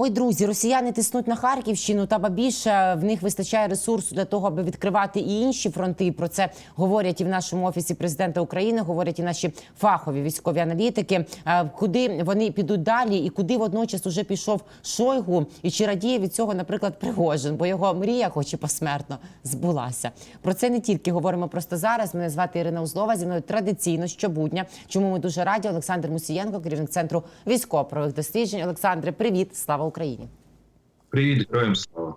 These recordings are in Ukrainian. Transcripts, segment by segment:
Ой, друзі, росіяни тиснуть на Харківщину, та ба більше в них вистачає ресурсу для того, аби відкривати і інші фронти. Про це говорять і в нашому офісі президента України. Говорять і наші фахові військові аналітики. Е, Куди вони підуть далі, і куди водночас уже пішов Шойгу, і чи радіє від цього, наприклад, Пригожин, бо його мрія, хоч і посмертно, збулася. Про це не тільки говоримо просто зараз. Мене звати Ірина Узлова. Зі мною традиційно щобудня. Чому ми дуже раді? Олександр Мусієнко, керівник центру військово-правових досліджень. Олександре, привіт, слава Україні. Привіт, героям слава.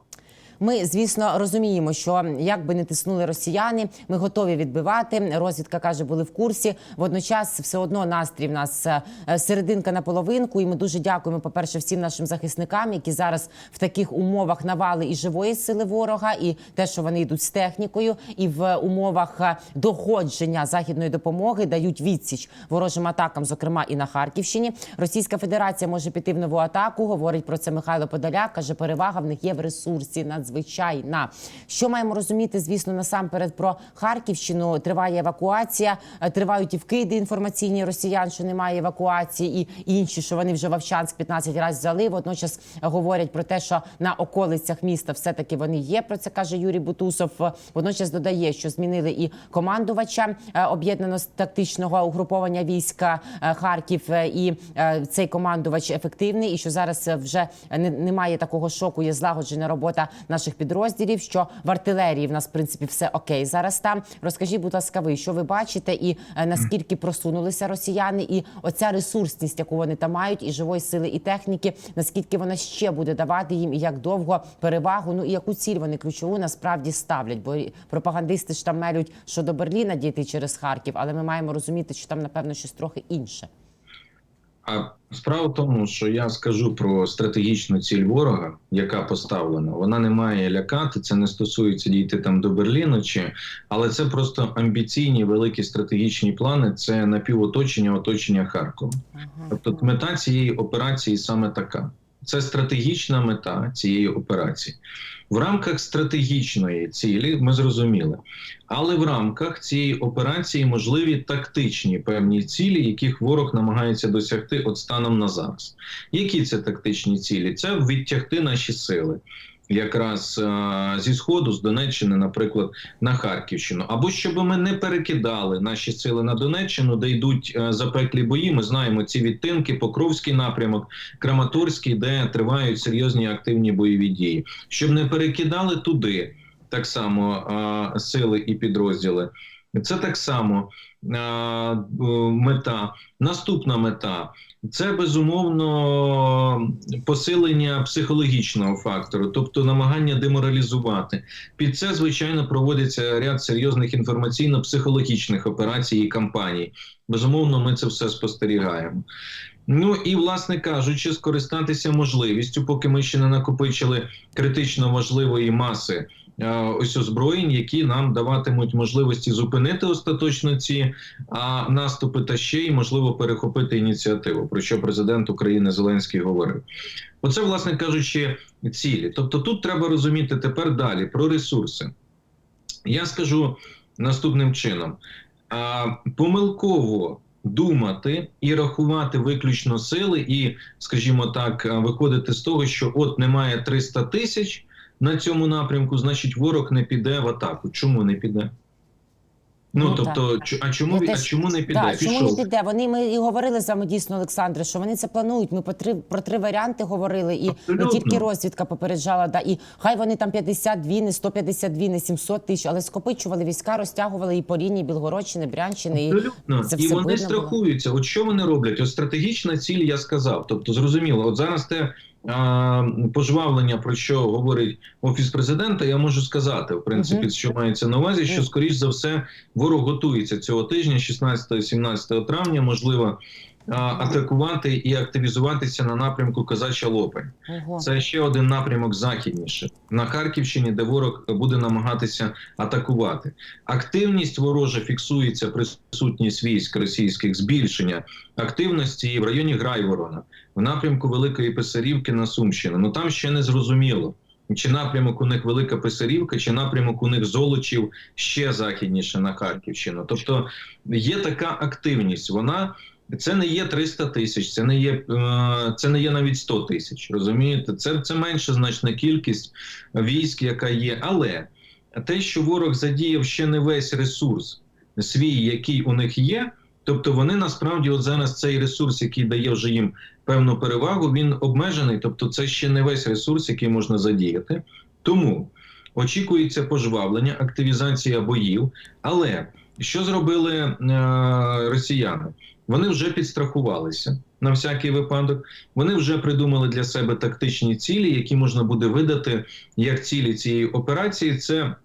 Ми, звісно, розуміємо, що як би не тиснули росіяни, ми готові відбивати. Розвідка каже, були в курсі. Водночас, все одно настрій в нас е, серединка на половинку. І ми дуже дякуємо, по перше, всім нашим захисникам, які зараз в таких умовах навали і живої сили ворога, і те, що вони йдуть з технікою, і в умовах е, доходження західної допомоги дають відсіч ворожим атакам, зокрема і на Харківщині. Російська Федерація може піти в нову атаку. Говорить про це Михайло Подоляк. каже, перевага в них є в ресурсі надзвичайна. Що маємо розуміти, звісно, насамперед про Харківщину. Триває евакуація, е, тривають і вкиди інформаційні росіян, що немає евакуації, і інші, що вони вже Вовчанськ 15 разів взяли. Водночас говорять про те, що на околицях міста все таки вони є. Про це каже Юрій Бутусов. Водночас додає, що змінили і командувача е, об'єднано тактичного угруповання війська е, Харків, і цей командувач ефективний, і що зараз вже немає такого шоку. Є злагоджена робота наших підрозділів. Що в артилерії в нас в принципі все окей. Зараз там розкажіть, будь ласка, ви що ви бачите, і е, наскільки просунулися росіяни, і оця ресурсність, яку вони там мають, і живої сили, і техніки, наскільки вона ще буде давати їм, і як довго перевагу, ну і яку ціль вони ключову насправді ставлять. Бо пропагандисти ж там мелють, що до Берліна дійти через Харків, але ми маємо розуміти, що там напевно щось трохи інше. А справа в тому, що я скажу про стратегічну ціль ворога, яка поставлена. Вона не має лякати. Це не стосується дійти там до Берліну, чи але це просто амбіційні великі стратегічні плани. Це напівоточення, оточення Харкова. Тобто, мета цієї операції саме така. Це стратегічна мета цієї операції. В рамках стратегічної цілі ми зрозуміли, але в рамках цієї операції можливі тактичні певні цілі, яких ворог намагається досягти от станом на зараз. Які це тактичні цілі? Це відтягти наші сили. Якраз е, зі сходу, з Донеччини, наприклад, на Харківщину, або щоб ми не перекидали наші сили на Донеччину, де йдуть е, запеклі бої. Ми знаємо ці відтинки, Покровський напрямок, Краматорський, де тривають серйозні активні бойові дії, щоб не перекидали туди так само е, сили і підрозділи. Це так само мета. Наступна мета це безумовно посилення психологічного фактору, тобто намагання деморалізувати. Під це звичайно проводиться ряд серйозних інформаційно-психологічних операцій і кампаній. Безумовно, ми це все спостерігаємо. Ну і, власне кажучи, скористатися можливістю, поки ми ще не накопичили критично важливої маси ось озброєнь, які нам даватимуть можливості зупинити остаточно ці наступи та ще й можливо перехопити ініціативу, про що президент України Зеленський говорив. Оце, власне кажучи, цілі. Тобто, тут треба розуміти тепер далі про ресурси. Я скажу наступним чином: помилково думати і рахувати виключно сили, і, скажімо так, виходити з того, що от немає 300 тисяч на цьому напрямку, значить, ворог не піде в атаку. Чому не піде? Ну, Ну, тобто, так. а чому, він- а чому не піде? Так, чому не піде? Вони ми і говорили з вами дійсно, Олександре, що вони це планують. Ми про три про три варіанти говорили, і Абсолютно. не тільки розвідка попереджала, да і хай вони там 52, не 152, не 700 тисяч, але скопичували війська, розтягували і по лінії Білгородщини, Брянщини. І Абсолютно. це і вони було. страхуються. От що вони роблять? От стратегічна ціль, я сказав. Тобто, зрозуміло, от зараз те пожвавлення, про що говорить офіс президента, я можу сказати, в принципі, що мається на увазі, що скоріш за все ворог готується цього тижня, 16-17 травня, можливо. Атакувати і активізуватися на напрямку Казача Лопань. Ого. Це ще один напрямок західніше на Харківщині, де ворог буде намагатися атакувати. Активність ворожа фіксується присутність військ російських, збільшення активності в районі Грайворона, в напрямку Великої Писарівки на Сумщину. Ну там ще не зрозуміло. Чи напрямок у них Велика Писарівка, чи напрямок у них Золочів ще західніше на Харківщину. Тобто є така активність. Вона Це не є 300 тисяч, це не є е, це не є навіть 100 тисяч. Розумієте, це, це менша значна кількість військ, яка є. Але те, що ворог задіяв ще не весь ресурс свій, який у них є. Тобто вони насправді от зараз цей ресурс, який дає вже їм певну перевагу, він обмежений. Тобто, це ще не весь ресурс, який можна задіяти. Тому очікується пожвавлення, активізація боїв. Але що зробили е, росіяни? Вони вже підстрахувалися на всякий випадок. Вони вже придумали для себе тактичні цілі, які можна буде видати як цілі цієї операції. Це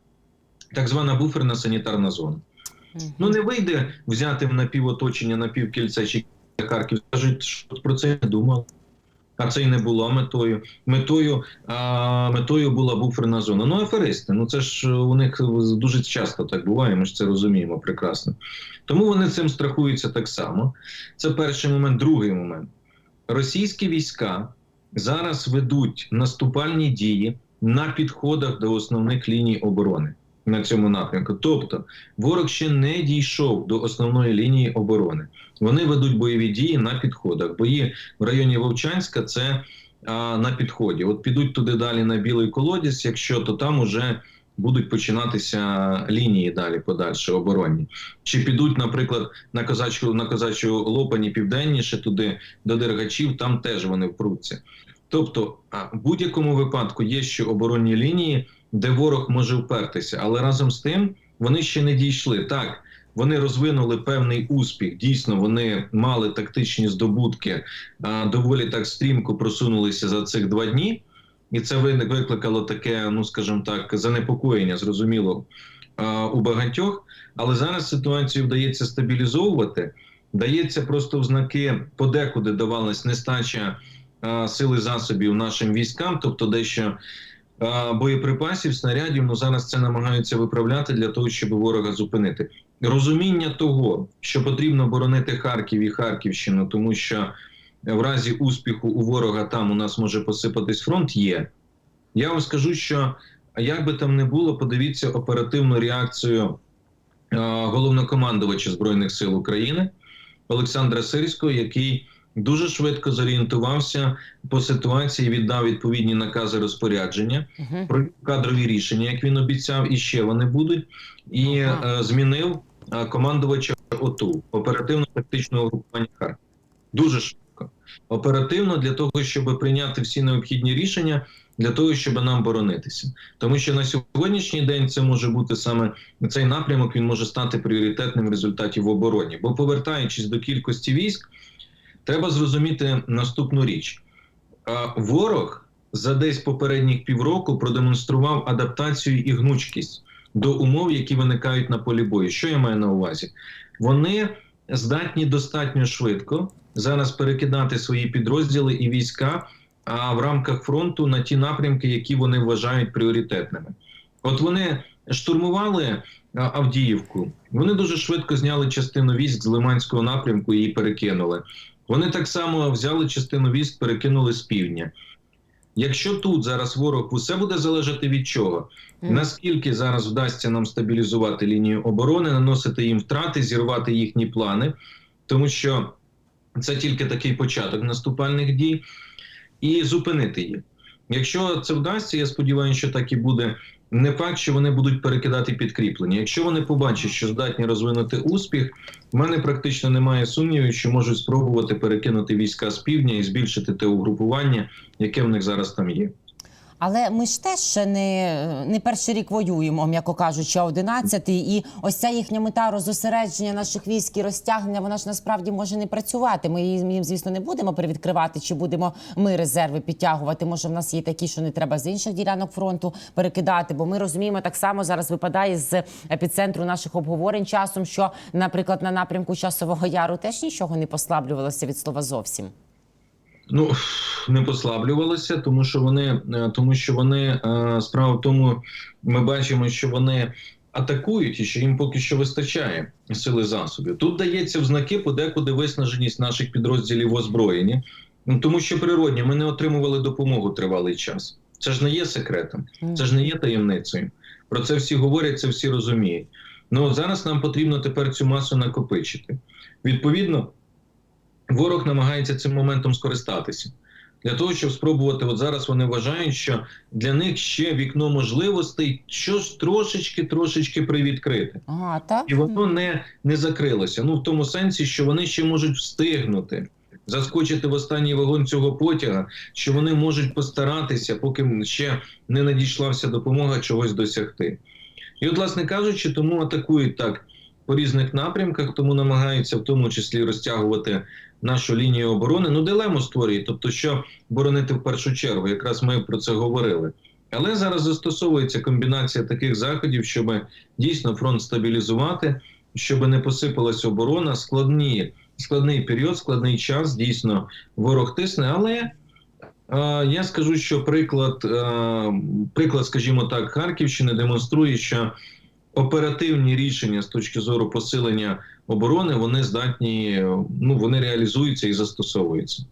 так звана буферна санітарна зона. Ну не вийде взяти в напівоточення напівкільце чи Харків. Кажуть, що про це не думали. А це й не було метою. Метою а, метою була буферна зона. Ну, аферисти. Ну це ж у них дуже часто так буває. Ми ж це розуміємо прекрасно. Тому вони цим страхуються так само. Це перший момент. Другий момент. Російські війська зараз ведуть наступальні дії на підходах до основних ліній оборони на цьому напрямку. Тобто ворог ще не дійшов до основної лінії оборони. Вони ведуть бойові дії на підходах. Бої в районі Вовчанська це а, на підході. От підуть туди далі на білий колодязь, якщо то там уже будуть починатися лінії далі подальше оборонні. Чи підуть, наприклад, на козачу на козачу лопані південніше туди до Дергачів, там теж вони впруться. Тобто, а, в будь-якому випадку є ще оборонні лінії, де ворог може впертися, але разом з тим вони ще не дійшли. Так, вони розвинули певний успіх. Дійсно, вони мали тактичні здобутки, доволі так стрімко просунулися за цих два дні, і це викликало таке, ну скажімо так, занепокоєння, зрозуміло, у багатьох. Але зараз ситуацію вдається стабілізовувати. Дається просто в знаки подекуди давалась нестача а, сили засобів нашим військам, тобто дещо боєприпасів, снарядів. Ну зараз це намагаються виправляти для того, щоб ворога зупинити. Розуміння того, що потрібно боронити Харків і Харківщину, тому що в разі успіху у ворога там у нас може посипатись фронт. Є я вам скажу, що як би там не було, подивіться оперативну реакцію головнокомандувача збройних сил України Олександра Сирського, який дуже швидко зорієнтувався по ситуації, віддав відповідні накази розпорядження Мгм. провів кадрові рішення, як він обіцяв, і ще вони будуть, і Ага. е, змінив е, командувача ОТУ оперативно-тактичного групування Харків. Дуже швидко. Оперативно для того, щоб прийняти всі необхідні рішення для того, щоб нам боронитися. Тому що на сьогоднішній день це може бути саме цей напрямок, він може стати пріоритетним в результаті в обороні. Бо повертаючись до кількості військ, треба зрозуміти наступну річ: ворог за десь попередніх півроку продемонстрував адаптацію і гнучкість до умов, які виникають на полі бою. Що я маю на увазі? Вони здатні достатньо швидко зараз перекидати свої підрозділи і війська а в рамках фронту на ті напрямки, які вони вважають пріоритетними. От вони штурмували Авдіївку. Вони дуже швидко зняли частину військ з Лиманського напрямку і її перекинули. Вони так само взяли частину військ, перекинули з півдня. Якщо тут зараз ворог усе буде залежати від чого, наскільки зараз вдасться нам стабілізувати лінію оборони, наносити їм втрати, зірвати їхні плани, тому що це тільки такий початок наступальних дій, і зупинити їх. Якщо це вдасться, я сподіваюся, що так і буде. Не факт, що вони будуть перекидати підкріплення. Якщо вони побачать, що здатні розвинути успіх, в мене практично немає сумнівів, що можуть спробувати перекинути війська з півдня і збільшити те угрупування, яке в них зараз там є. Але ми ж теж не, не перший рік воюємо, м'яко кажучи, а одинадцятий. І ось ця їхня мета розосередження наших військ і розтягнення, вона ж насправді може не працювати. Ми їм, звісно, не будемо перевідкривати, чи будемо ми резерви підтягувати. Може, в нас є такі, що не треба з інших ділянок фронту перекидати. Бо ми розуміємо, так само зараз випадає з епіцентру наших обговорень часом, що, наприклад, на напрямку часового яру теж нічого не послаблювалося від слова зовсім. Ну не послаблювалися, тому що вони е, тому, що вони е, справа в тому, ми бачимо, що вони атакують і що їм поки що вистачає сили засобів. Тут дається в знаки подекуди виснаженість наших підрозділів в озброєнні, ну тому що природні ми не отримували допомогу тривалий час. Це ж не є секретом, це ж не є таємницею. Про це всі говорять, це всі розуміють. Ну зараз нам потрібно тепер цю масу накопичити. Відповідно, ворог намагається цим моментом скористатися. Для того, щоб спробувати, от зараз вони вважають, що для них ще вікно можливостей, що ж трошечки, трошечки привідкрити. Ага, так? І воно не, не закрилося. Ну, в тому сенсі, що вони ще можуть встигнути заскочити в останній вагон цього потяга, що вони можуть постаратися, поки ще не надійшла вся допомога чогось досягти. І, от, власне кажучи, тому атакують так по різних напрямках, тому намагаються в тому числі розтягувати нашу лінію оборони. Ну, дилему створюють, тобто, що боронити в першу чергу, якраз ми про це говорили. Але зараз застосовується комбінація таких заходів, щоб дійсно фронт стабілізувати, щоб не посипалась оборона. Складні, складний період, складний час. Дійсно, ворог тисне. Але е, я скажу, що приклад, е, приклад, скажімо так, Харківщини демонструє, що оперативні рішення з точки зору посилення оборони вони здатні, ну вони реалізуються і застосовуються.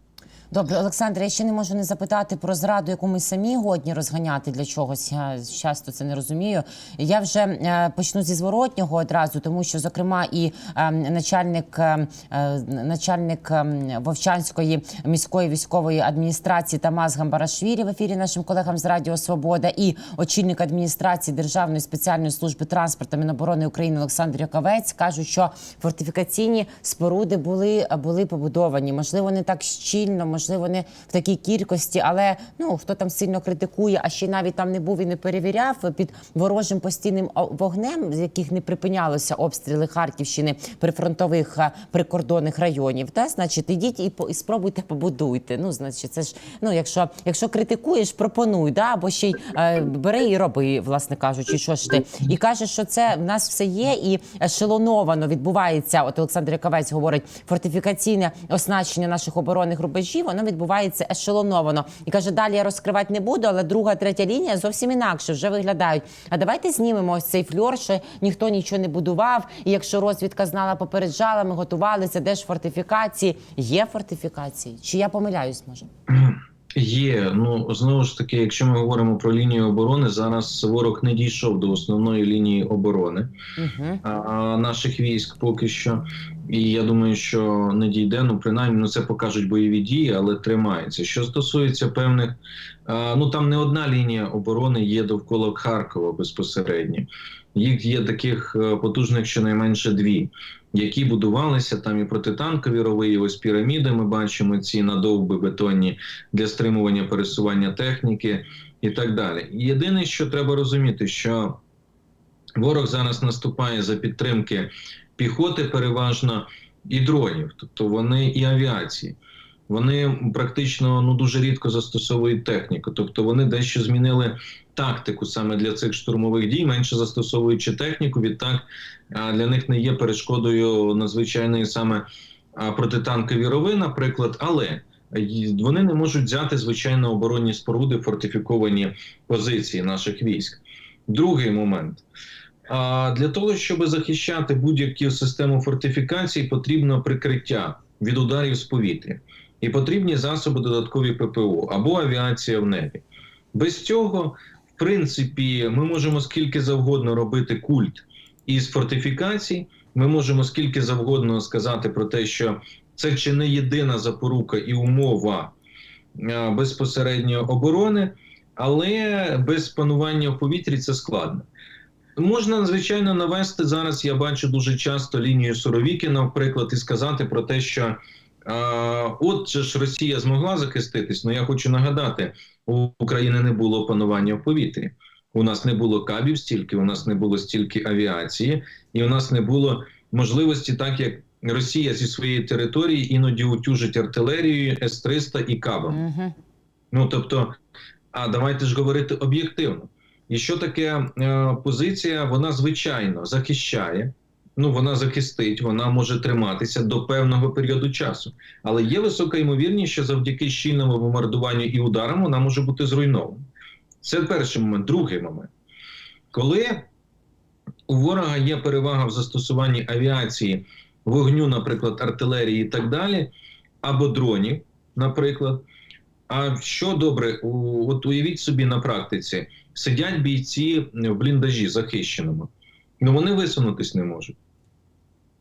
Добре, Олександр, я ще не можу не запитати про зраду, яку ми самі годні розганяти для чогось. Я часто це не розумію. Я вже е, почну зі зворотнього одразу, тому що, зокрема, і е, начальник, е, е, начальник е, Вовчанської міської військової адміністрації Тамас Гамбарашвілі в ефірі нашим колегам з Радіо Свобода і очільник адміністрації Державної спеціальної служби транспорту Міноборони України Олександр Яковець кажуть, що фортифікаційні споруди були, були побудовані. Можливо, не так щільно, можливо, не в такій кількості, але ну хто там сильно критикує, а ще навіть там не був і не перевіряв під ворожим постійним вогнем, з яких не припинялися обстріли Харківщини прифронтових прикордонних районів. Та значить, ідіть і, по- і спробуйте побудуйте. Ну, значить, це ж ну, якщо, якщо критикуєш, пропонуй, да або ще й е, бери і роби, власне кажучи, що ж ти і каже, що це в нас все є, і ешелоновано відбувається. От Олександр Яковець говорить, фортифікаційне оснащення наших оборонних рубежів, воно відбувається ешелоновано. І каже, далі я розкривати не буду, але друга, третя лінія зовсім інакше вже виглядають. А давайте знімемо ось цей фльор, що ніхто нічого не будував. І якщо розвідка знала, попереджала, ми готувалися, де ж фортифікації? Є фортифікації? Чи я помиляюсь, може? Є ну знову ж таки, якщо ми говоримо про лінію оборони, зараз ворог не дійшов до основної лінії оборони Угу. а, наших військ поки що. І я думаю, що не дійде. Ну принаймні, ну це покажуть бойові дії, але тримається. Що стосується певних, а, ну там не одна лінія оборони є довкола Харкова безпосередньо. Їх є таких е, потужних щонайменше дві, які будувалися там і протитанкові рови, ось піраміди. Ми бачимо ці надовби бетонні для стримування пересування техніки і так далі. Єдине, що треба розуміти, що ворог зараз наступає за підтримки піхоти, переважно і дронів, тобто вони і авіації. Вони практично ну дуже рідко застосовують техніку, тобто вони дещо змінили тактику саме для цих штурмових дій, менше застосовуючи техніку. Відтак для них не є перешкодою надзвичайної саме протитанкові рови, наприклад, але вони не можуть взяти звичайно оборонні споруди, фортифіковані позиції наших військ. Другий момент. А для того, щоб захищати будь-яку систему фортифікацій, потрібно прикриття від ударів з повітря і потрібні засоби додаткові ППО або авіація в небі. Без цього, в принципі, ми можемо скільки завгодно робити культ із фортифікацій. Ми можемо скільки завгодно сказати про те, що це чи не єдина запорука і умова а, безпосередньо оборони, але без панування в повітрі це складно. Можна звичайно навести зараз. Я бачу дуже часто лінію Суровіки, наприклад, і сказати про те, що а, от же ж Росія змогла захиститись. Ну я хочу нагадати, у України не було панування в повітрі. У нас не було кабів стільки, у нас не було стільки авіації, і у нас не було можливості, так як Росія зі своєї території іноді утюжить артилерією С-300 і кабами. Угу. Ну тобто, а давайте ж говорити об'єктивно. І що таке е, позиція? Вона звичайно захищає. Ну вона захистить, вона може триматися до певного періоду часу. Але є висока ймовірність, що завдяки щільному бомбардуванню і ударам вона може бути зруйнована. Це перший момент. Другий момент, коли у ворога є перевага в застосуванні авіації, вогню, наприклад, артилерії і так далі, або дронів, наприклад. А що добре, от уявіть собі на практиці, сидять бійці в бліндажі захищеному, ну вони висунутись не можуть.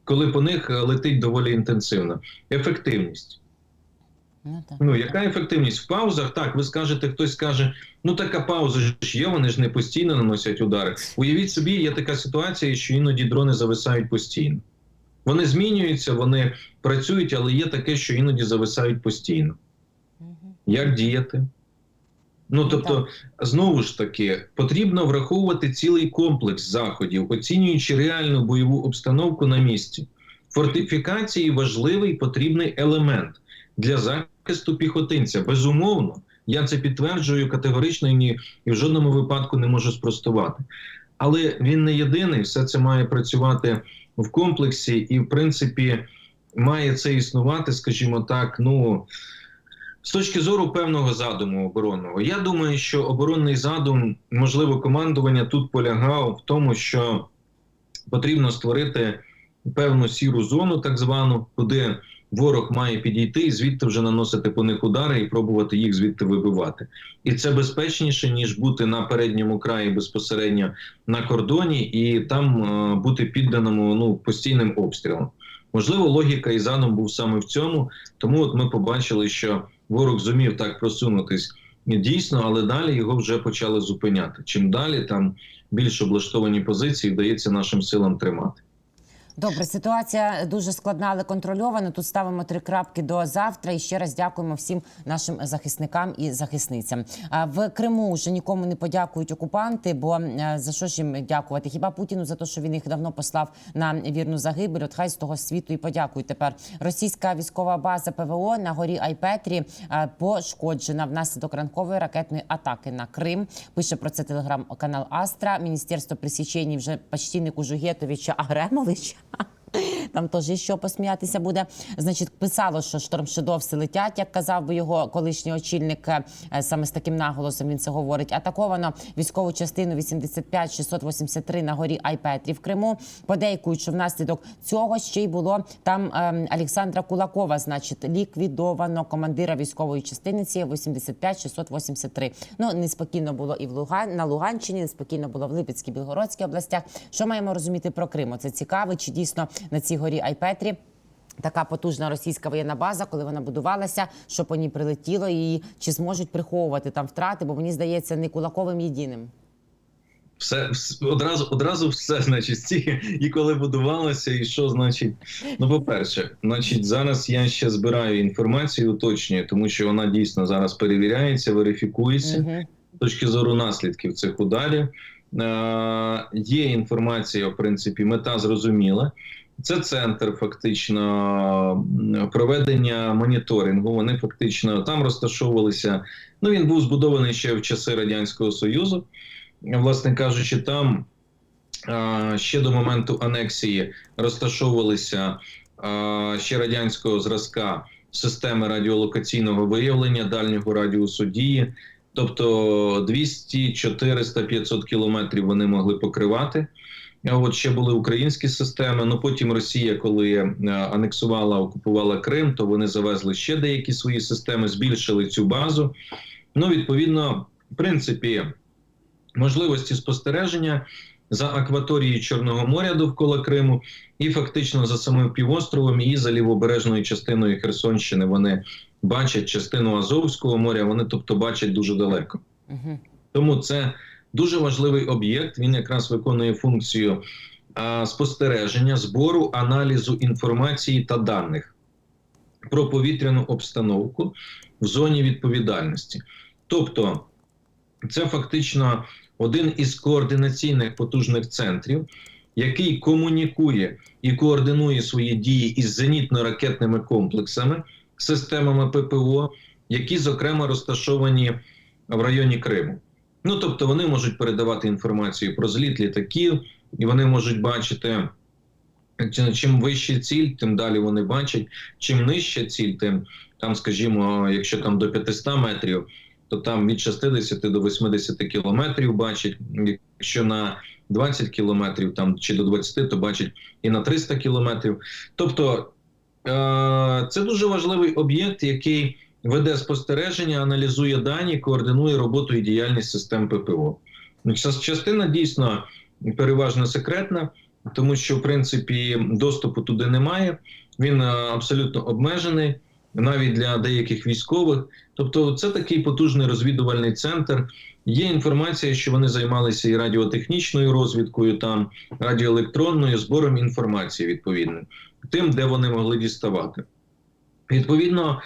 коли по них е, летить доволі інтенсивно. Ефективність. Ну, так. Ну, яка ефективність в паузах? Так, ви скажете, хтось скаже, ну така пауза ж є, вони ж не постійно наносять удари. Уявіть собі, є така ситуація, що іноді дрони зависають постійно. Вони змінюються, вони працюють, але є таке, що іноді зависають постійно. Мгм. Як діяти? Ну тобто, знову ж таки, потрібно враховувати цілий комплекс заходів, оцінюючи реальну бойову обстановку на місці. Фортифікації важливий потрібний елемент для захисту піхотинця. Безумовно, я це підтверджую категорично і, ні, і в жодному випадку не можу спростувати. Але він не єдиний, все це має працювати в комплексі, і, в принципі, має це існувати, скажімо так, ну. З точки зору певного задуму оборонного, я думаю, що оборонний задум, можливо, командування тут полягав в тому, що потрібно створити певну сіру зону, так звану, куди ворог має підійти і звідти вже наносити по них удари і пробувати їх звідти вибивати. І це безпечніше ніж бути на передньому краї безпосередньо на кордоні і там е, бути підданому ну постійним обстрілам. Можливо, логіка і задум був саме в цьому, тому от ми побачили, що ворог зумів так просунутись дійсно, але далі його вже почали зупиняти. Чим далі там більш облаштовані позиції вдається нашим силам тримати. Добре, ситуація дуже складна, але контрольована. Тут ставимо три крапки до завтра. І ще раз дякуємо всім нашим захисникам і захисницям. В Криму вже нікому не подякують окупанти, бо е, за що ж їм дякувати? Хіба Путіну за те, що він їх давно послав на вірну загибель? От хай з того світу і подякують. Тепер російська військова база ПВО на горі Айпетрі е, пошкоджена внаслідок ранкової ракетної атаки на Крим. Пише про це телеграм-канал Астра. Міністерство присічені вже почти не Кужугетовича, а Гремовича. Там теж є що посміятися буде. Значить, писало, що штормшедовси летять, як казав би його колишній очільник. е, Саме з таким наголосом він це говорить. Атаковано військову частину 85-683 на горі Айпетрі в Криму. Подейкують, що внаслідок цього ще й було там ем, Олександра Кулакова, значить, ліквідовано командира військової частини цієї 85-683. Ну неспокійно було і в Луган на Луганщині, неспокійно було в Липецькій, Білгородській областях. Що маємо розуміти про Крим? Це цікаво, чи дійсно на цій горі Айпетрі. Така потужна російська воєнна база, коли вона будувалася, що по ній прилетіло, і чи зможуть приховувати там втрати? Бо мені здається, не кулаковим єдиним. Все, вс- одразу, одразу все, значить, ці, і коли будувалося, і що значить. Ну, по-перше, значить, зараз я ще збираю інформацію, уточнюю, тому що вона дійсно зараз перевіряється, верифікується. Угу. з точки зору наслідків цих ударів. Е, є інформація, в принципі, мета зрозуміла. Це центр фактично проведення моніторингу. Вони фактично там розташовувалися. Ну він був збудований ще в часи радянського союзу. Власне кажучи, там ще до моменту анексії розташовувалися ще радянського зразка системи радіолокаційного виявлення дальнього радіусу дії. Тобто 200, 400, 500 кілометрів вони могли покривати. От ще були українські системи. Ну потім Росія, коли е, анексувала, окупувала Крим, то вони завезли ще деякі свої системи, збільшили цю базу. Ну, відповідно, в принципі, можливості спостереження за акваторією Чорного моря довкола Криму, і фактично за самим півостровом і за лівобережною частиною Херсонщини вони бачать частину Азовського моря. Вони, тобто, бачать дуже далеко. Тому це дуже важливий об'єкт. Він якраз виконує функцію а, спостереження, збору, аналізу інформації та даних про повітряну обстановку в зоні відповідальності. Тобто, це фактично один із координаційних потужних центрів, який комунікує і координує свої дії із зенітно-ракетними комплексами, системами ППО, які, зокрема, розташовані в районі Криму. Ну тобто вони можуть передавати інформацію про зліт літаків, і вони можуть бачити. Чим вища ціль, тим далі вони бачать. Чим нижча ціль, тим там, скажімо, якщо там до 500 метрів, то там від 60 до 80 кілометрів бачать. Якщо на 20 кілометрів там чи до 20, то бачать і на 300 кілометрів. Тобто е- це дуже важливий об'єкт, який веде спостереження, аналізує дані, координує роботу і діяльність систем ППО. Ну, частина дійсно переважно секретна. тому що в принципі доступу туди немає. Він е, абсолютно обмежений, навіть для деяких військових. Тобто, це такий потужний розвідувальний центр. Є інформація, що вони займалися і радіотехнічною розвідкою, там радіоелектронною збором інформації відповідно тим, де вони могли діставати. Відповідно,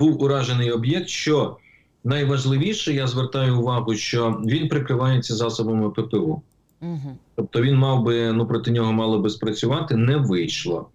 був уражений об'єкт. Що найважливіше, я звертаю увагу, що він прикривається засобами ППО. Угу. Тобто він мав би ну проти нього мало би спрацювати, не вийшло.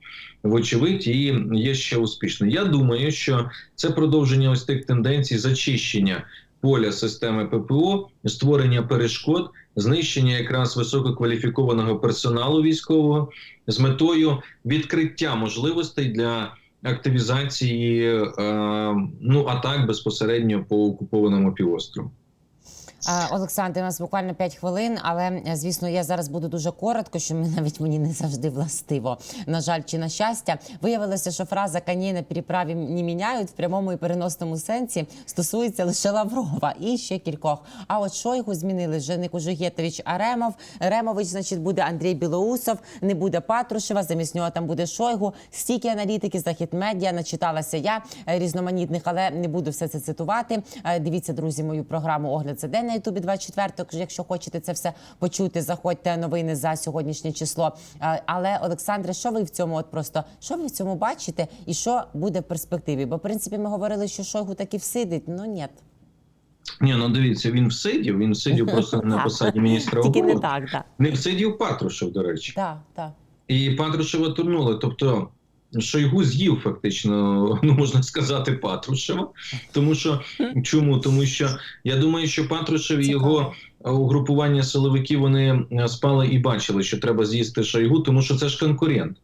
Вочевидь, і є ще успішно. Я думаю, що це продовження ось тих тенденцій зачищення поля системи ППО, створення перешкод, знищення якраз висококваліфікованого персоналу військового з метою відкриття можливостей для активізації е, ну атак безпосередньо по окупованому півострову. Олександр, у нас буквально 5 хвилин, але е, звісно, я зараз буду дуже коротко, що навіть мені не завжди властиво. На жаль, чи на щастя, виявилося, що фраза «коні на переправі не міняють в прямому і переносному сенсі стосується лише Лаврова і ще кількох. А от Шойгу змінили вже не Кужугєтович, а Ремов. Ремович, значить, буде Андрій Білоусов, не буде Патрушева. Замість нього там буде Шойгу. Стільки аналітики, захід медіа начиталася я е, різноманітних, але не буду все це цитувати. Е, Дивіться, друзі, мою програму Огляд за день на Ютубі 24. Якщо хочете це все почути, заходьте новини за сьогоднішнє число. Е, Але Олександре, що ви в цьому от просто що ви в цьому бачите, і що буде в перспективі? Бо в принципі ми говорили, що Шойгу таки всидить. Ну ні. Ні, ну дивіться, він всидів, він всидів просто на посаді міністра Тільки не оборони. так, так. Не всидів Патрушев, до речі. Так, так. І Патрушева турнули. Тобто Шойгу з'їв фактично, ну можна сказати, Патрушева. Тому що чому? Тому що я думаю, що Патрушев і його угрупування силовиків вони е, спали і бачили, що треба з'їсти Шойгу, тому що це ж конкурент.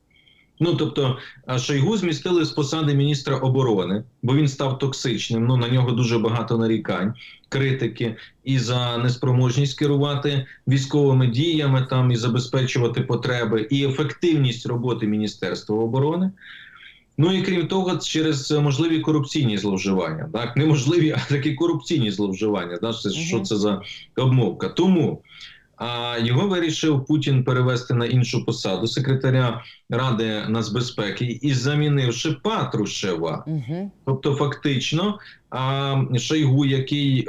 Ну тобто Шойгу змістили з посади міністра оборони, бо він став токсичним. Ну на нього дуже багато нарікань, критики і за неспроможність керувати військовими діями, там і забезпечувати потреби, і ефективність роботи Міністерства оборони. Ну і крім того, через можливі корупційні зловживання, так неможливі, а такі корупційні зловживання. Да? Це, Що це за обмовка? Тому а, його вирішив Путін перевести на іншу посаду секретаря Ради нацбезпеки і замінивши Патрушева. Угу. Тобто, фактично, Шойгу, який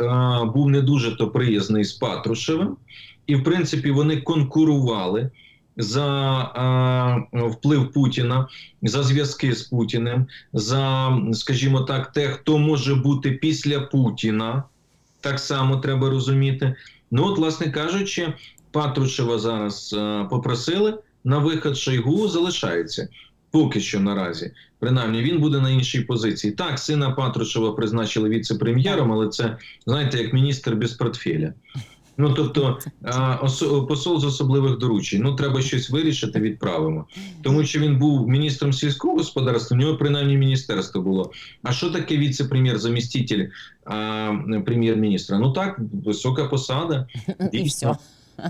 був не дуже то приязний з Патрушевим, і в принципі вони конкурували за а, вплив Путіна, за зв'язки з Путіним, за, скажімо так, те, хто може бути після Путіна. Так само треба розуміти. Ну, от, власне кажучи, Патрушева зараз а, попросили на вихід Шойгу залишається. Поки що наразі. Принаймні, він буде на іншій позиції. Так, сина Патрушева призначили віце-прем'єром, але це, знаєте, як міністр без портфеля. Ну, тобто, осо- посол з особливих доручень. Ну, треба щось вирішити, відправимо. Тому що він був міністром сільського господарства, у нього принаймні міністерство було. А що таке віце-прем'єр, заміститель прем'єр-міністра? Ну так, висока посада. І все.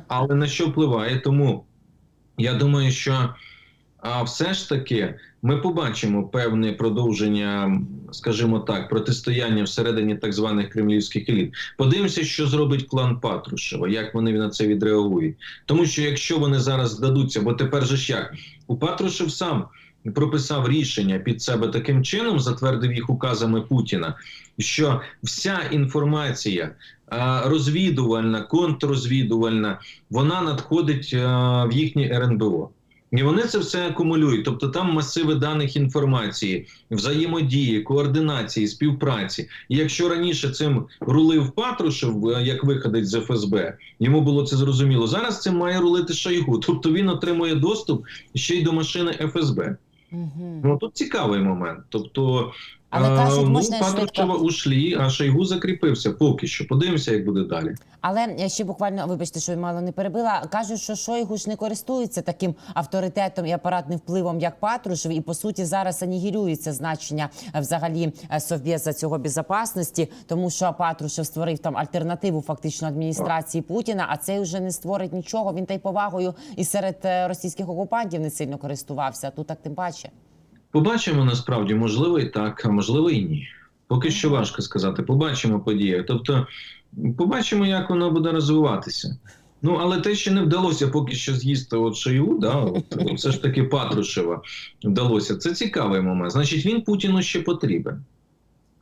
Але на що впливає? Тому я думаю, що а, все ж таки ми побачимо певне продовження, скажімо так, протистояння всередині так званих кремлівських еліт. Подивимося, що зробить клан Патрушева, як вони на це відреагують. Тому що якщо вони зараз здадуться, бо тепер же ж як у Патрушев сам прописав рішення під себе таким чином, затвердив їх указами Путіна, що вся інформація розвідувальна, контррозвідувальна, вона надходить в їхнє РНБО. І вони це все акумулюють. Тобто там масиви даних інформації, взаємодії, координації, співпраці. І якщо раніше цим рулив Патрушев, е, як виходить з ФСБ, йому було це зрозуміло. Зараз цим має рулити Шойгу. Тобто він отримує доступ ще й до машини ФСБ. Угу. Ну тут цікавий момент. Тобто, Але е, кажуть, ну, можна Патрушева швидко. ушлі, а Шойгу закріпився поки що. Подивимося, як буде далі. Але я ще буквально, вибачте, що мало не перебила. Кажуть, що Шойгу ж не користується таким авторитетом і апаратним впливом, як Патрушев, і по суті зараз анігілюється значення е, взагалі е, Совбеза цього безопасності, тому що Патрушев створив там альтернативу фактично адміністрації Путіна, а цей вже не створить нічого. Він та й повагою і серед російських окупантів не сильно користувався. а Тут так тим паче. Побачимо насправді, можливо, і так, а можливо, і ні. Поки що важко сказати. Побачимо події. Тобто, побачимо, як воно буде розвиватися. Ну, але те, що не вдалося поки що з'їсти от Шойгу, да, от, от все ж таки Патрушева вдалося. Це цікавий момент. Значить, він Путіну ще потрібен.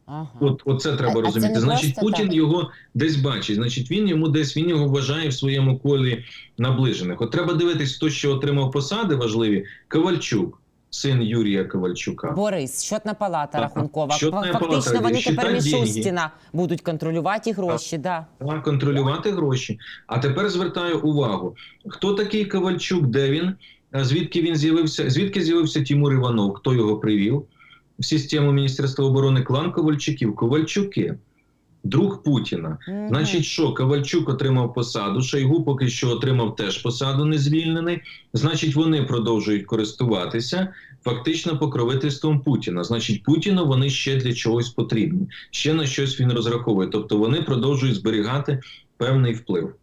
Ага. От, от це треба А- а це розуміти. Значить, Путін так? його десь бачить. Значить, він йому десь він його вважає в своєму колі наближених. От треба дивитись, хто ще отримав посади важливі. Ковальчук, син Юрія Ковальчука. Борис, щотна палата Так, рахункова. щотна Фактично палата, вони тепер. Мішустіна будуть контролювати гроші. Да. Та, контролювати гроші. А тепер звертаю увагу: хто такий Ковальчук, де він, звідки він з'явився? Звідки з'явився Тимур Іванов? Хто його привів? В систему Міністерства оборони клан Ковальчуків. Ковальчуки, друг Путіна. Мгм. Значить, що Ковальчук отримав посаду, Шойгу поки що отримав теж посаду не звільнений. Значить, вони продовжують користуватися фактично покровительством Путіна. Значить, Путіну вони ще для чогось потрібні. Ще на щось він розраховує. Тобто вони продовжують зберігати певний вплив.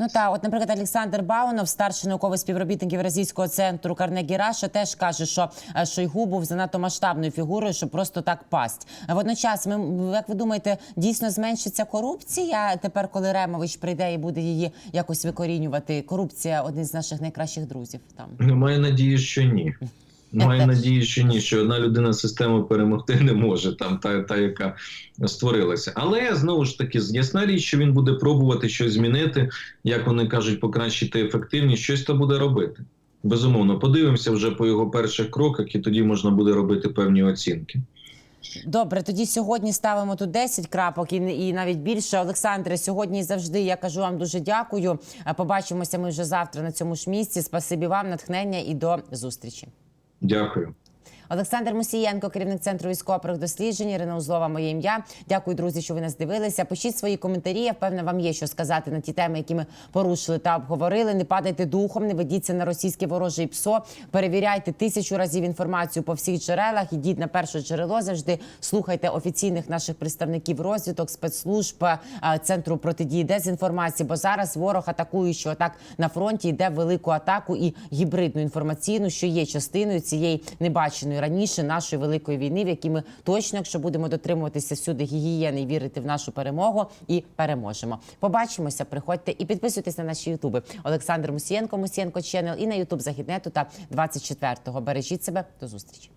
Ну та, от, наприклад, Олександр Баунов, старший науковий співробітник Євразійського центру Карнегі Раша, теж каже, що е, Шойгу був занадто масштабною фігурою, щоб просто так пасть. Водночас, ми як ви думаєте, дійсно зменшиться корупція тепер, коли Ремович прийде і буде її якось викорінювати? Корупція один з наших найкращих друзів. Там Ну, Маю надію, що ні. Маю надію, що ні, що одна людина систему перемогти не може, там та, та яка створилася. Але знову ж таки, ясна річ, що він буде пробувати щось змінити, як вони кажуть, покращити ефективність, щось то буде робити. Безумовно, подивимося вже по його перших кроках, і тоді можна буде робити певні оцінки. Добре, тоді сьогодні ставимо тут 10 крапок і, і навіть більше. Олександре, сьогодні і завжди я кажу вам дуже дякую. А Побачимося ми вже завтра на цьому ж місці. Спасибі вам, натхнення і до зустрічі. Дякую. Олександр Мусієнко, керівник центру військових досліджень, Ірина Узлова, моє ім'я. Дякую, друзі, що ви нас дивилися. Пишіть свої коментарі. Я впевнена, вам є що сказати на ті теми, які ми порушили та обговорили. Не падайте духом, не ведіться на російське вороже і ПСО. Перевіряйте тисячу разів інформацію по всіх джерелах. Ідіть на перше джерело. Завжди слухайте офіційних наших представників розвиток, спецслужб, е, центру протидії дезінформації. Бо зараз ворог атакуючи отак на фронті йде велику атаку і гібридну інформаційну, що є частиною цієї небаченої раніше нашої великої війни, в якій ми точно, якщо будемо дотримуватися всюди гігієни і вірити в нашу перемогу, і переможемо. Побачимося, приходьте і підписуйтесь на наші ютуби. Олександр Мусієнко, Мусієнко Ченел і на Ютуб Західнету та 24-го. Бережіть себе до зустрічі.